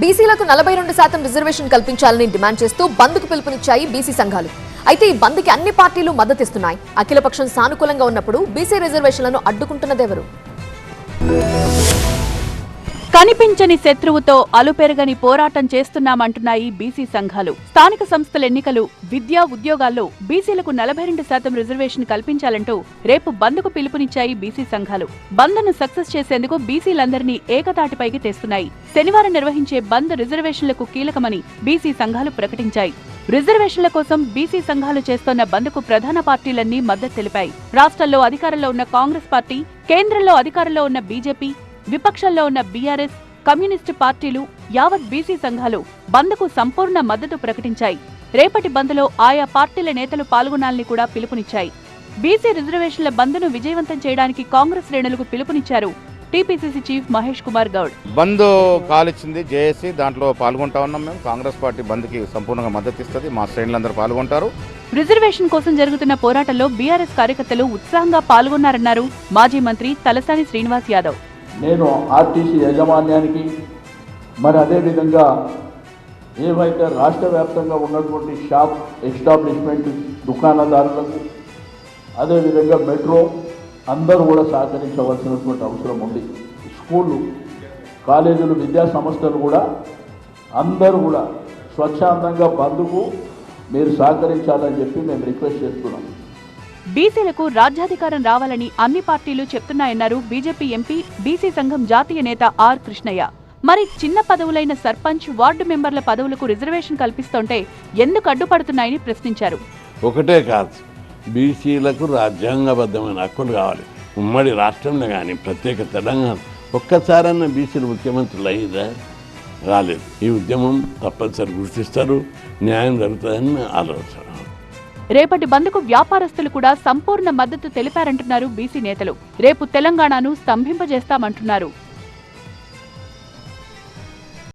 బీసీలకు నలభై రెండు శాతం రిజర్వేషన్ కల్పించాలని డిమాండ్ చేస్తూ బంద్కు పిలుపునిచ్చాయి బీసీ సంఘాలు. అయితే ఈ బంద్కి అన్ని పార్టీలు మద్దతిస్తున్నాయి. అఖిలపక్షం సానుకూలంగా ఉన్నప్పుడు బీసీ రిజర్వేషన్లను అడ్డుకుంటున్నదెవరు? కనిపించని శత్రువుతో అలుపెరగని పోరాటం చేస్తున్నామంటున్నాయి బీసీ సంఘాలు. స్థానిక సంస్థల ఎన్నికలు విద్యా ఉద్యోగాల్లో బీసీలకు నలభై రెండు శాతం రిజర్వేషన్ కల్పించాలంటూ రేపు బంద్కు పిలుపునిచ్చాయి బీసీ సంఘాలు. బంద్ను సక్సెస్ చేసేందుకు బీసీలందరినీ ఏకతాటిపైకి తెస్తున్నాయి. శనివారం నిర్వహించే బంద్ రిజర్వేషన్లకు కీలకమని బీసీ సంఘాలు ప్రకటించాయి. రిజర్వేషన్ల కోసం బీసీ సంఘాలు చేస్తోన్న బంద్కు ప్రధాన పార్టీలన్నీ మద్దతు తెలిపాయి. రాష్ట్రంలో అధికారంలో ఉన్న కాంగ్రెస్ పార్టీ కేంద్రంలో అధికారంలో ఉన్న బీజేపీ విపక్షంలో ఉన్న బీఆర్ఎస్ కమ్యూనిస్టు పార్టీలు యావత్ బీసీ సంఘాలు బంద్కు సంపూర్ణ మద్దతు ప్రకటించాయి. రేపటి బంద్లో ఆయా పార్టీల నేతలు పాల్గొనాలని కూడా పిలుపునిచ్చాయి. బీసీ రిజర్వేషన్ల బంద్ను విజయవంతం చేయడానికి కాంగ్రెస్ శ్రేణులకు పిలుపునిచ్చారు TPCC chief Mahesh Kumar Goud. Bandh call ఇచ్చింది జేఏసీ దాంట్లో పాల్గొంటా ఉన్నాం మేము. కాంగ్రెస్ పార్టీ బంద్కి సంపూర్ణంగా మద్దతు ఇస్తుంది. మా శ్రేణులందరూ పాల్గొంటారు. రిజర్వేషన్ కోసం జరుగుతున్న పోరాటంలో బీఆర్ఎస్ కార్యకర్తలు ఉత్సాహంగా పాల్గొన్నారన్నారు మాజీ మంత్రి తలసాని శ్రీనివాస్ యాదవ్. నేను ఆర్టీసీ యాజమాన్యానికి మరి అదేవిధంగా ఏవైతే రాష్ట్ర వ్యాప్తంగా ఉన్నటువంటి షాప్ ఎస్టాబ్లిష్మెంట్ దుకాణదారులకు అదేవిధంగా మెట్రో అందరూ కూడా సహకరించవలసినటువంటి అవసరం ఉంది. స్కూళ్ళు కాలేజీలు విద్యా సంస్థలు కూడా అందరూ కూడా స్వచ్ఛందంగా బంద్కు మీరు సహకరించాలని చెప్పి మేము రిక్వెస్ట్ చేస్తున్నాం బీసీలకు రాజ్యాధికారం రావాలని అన్ని పార్టీలు చెప్తున్నాయన్నారు బీజేపీ ఎంపీ బీసీ సంఘం జాతీయ నేత ఆర్ కృష్ణయ్య. మరి చిన్న పదవులైన సర్పంచ్ వార్డు మెంబర్ల పదవులకు రిజర్వేషన్ కల్పిస్తుంటే ఎందుకు అడ్డుపడుతున్నాయని ప్రశ్నించారు. ఒకటే కాదు బీసీలకు రాజ్యాంగబద్ధమైన హక్కులు కావాలి. ఉమ్మడి రాష్ట్రంలో కానీ ప్రత్యేక తెలంగాణ ఒక్కసారన్నా బీసీలు ముఖ్యమంత్రులు అయ్యిందా రాలేదు. ఈ ఉద్యమం తప్పనిసరి గుర్తిస్తారు న్యాయం జరుగుతుందని ఆలోచన. రేపటి బంద్కు వ్యాపారస్తులు కూడా సంపూర్ణ మద్దతు తెలిపారంటున్నారు బీసీ నేతలు. రేపు తెలంగాణను స్తంభింపజేస్తామంటున్నారు.